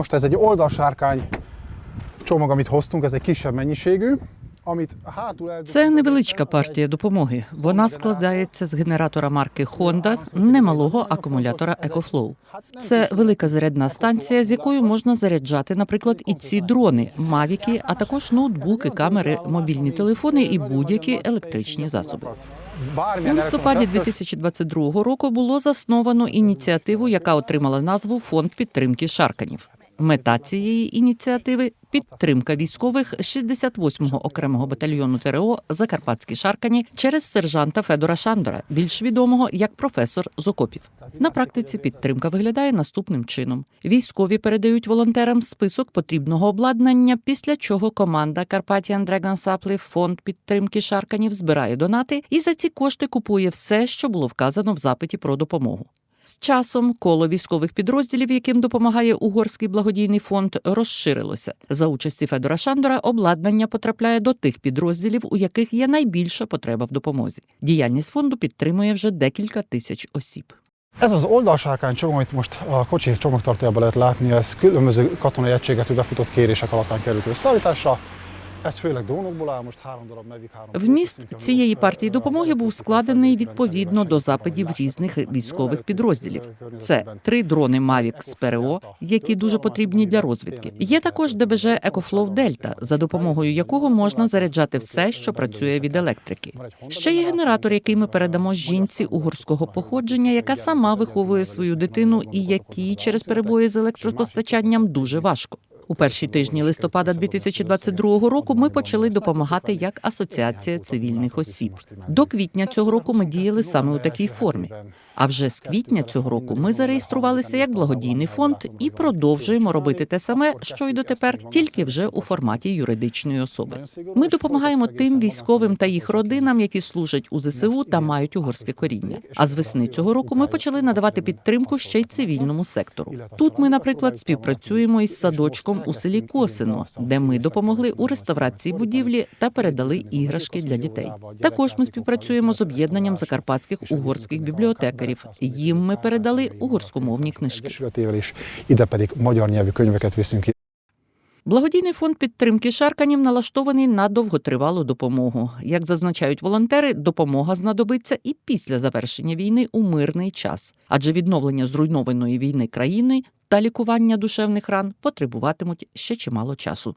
Most ez egy oldalsárkány csomag, amit hoztunk, ez egy kisebb mennyiségű. Це невеличка партія допомоги. Вона складається з генератора марки Honda немалого акумулятора EcoFlow. Це велика зарядна станція, з якою можна заряджати, наприклад, і ці дрони, мавіки, а також ноутбуки, камери, мобільні телефони і будь-які електричні засоби. У листопаді elektromos eszközt 2022 року було засновано ініціативу, яка отримала назву Фонд підтримки шарканів. Мета цієї ініціативи підтримка військових 68-го окремого батальйону ТРО Закарпатські шаркані через сержанта Федора Шандора, більш відомого як професор з окопів. На практиці підтримка виглядає наступним чином: військові передають волонтерам список потрібного обладнання, після чого команда Carpathian Dragon Supply фонд підтримки шарканів збирає донати і за ці кошти купує все, що було вказано в запиті про допомогу. З часом коло військових підрозділів, яким допомагає угорський благодійний фонд, розширилося. За участі Федора Шандора обладнання потрапляє до тих підрозділів, у яких є найбільша потреба в допомозі. Діяльність фонду підтримує вже декілька тисяч осіб. Ez az oldalsárkány csomag, amit most a kocsi csomagtartójában lehet látni, ez különböző katonai egységetől befutott kérések alapján került összeállításra. Вміст цієї партії допомоги був складений відповідно до запитів різних військових підрозділів. Це три дрони Mavic з ПРО, які дуже потрібні для розвідки. Є також ДБЖ EcoFlow Delta, за допомогою якого можна заряджати все, що працює від електрики. Ще є генератор, який ми передамо жінці угорського походження, яка сама виховує свою дитину і якій через перебої з електропостачанням дуже важко. У перші тижні листопада 2022 року ми почали допомагати як асоціація цивільних осіб. До квітня цього року ми діяли саме у такій формі. А вже з квітня цього року ми зареєструвалися як благодійний фонд і продовжуємо робити те саме, що й дотепер, тільки вже у форматі юридичної особи. Ми допомагаємо тим військовим та їх родинам, які служать у ЗСУ та мають угорське коріння. А з весни цього року ми почали надавати підтримку ще й цивільному сектору. Тут ми, наприклад, співпрацюємо із садочком у селі Косино, де ми допомогли у реставрації будівлі та передали іграшки для дітей. Також ми співпрацюємо з об'єднанням закарпатських угорських бібліотекарів. Їм ми передали угорськомовні книжки. Благодійний фонд підтримки шарканів налаштований на довготривалу допомогу. Як зазначають волонтери, допомога знадобиться і після завершення війни у мирний час, адже відновлення зруйнованої війни країни та лікування душевних ран потребуватимуть ще чимало часу.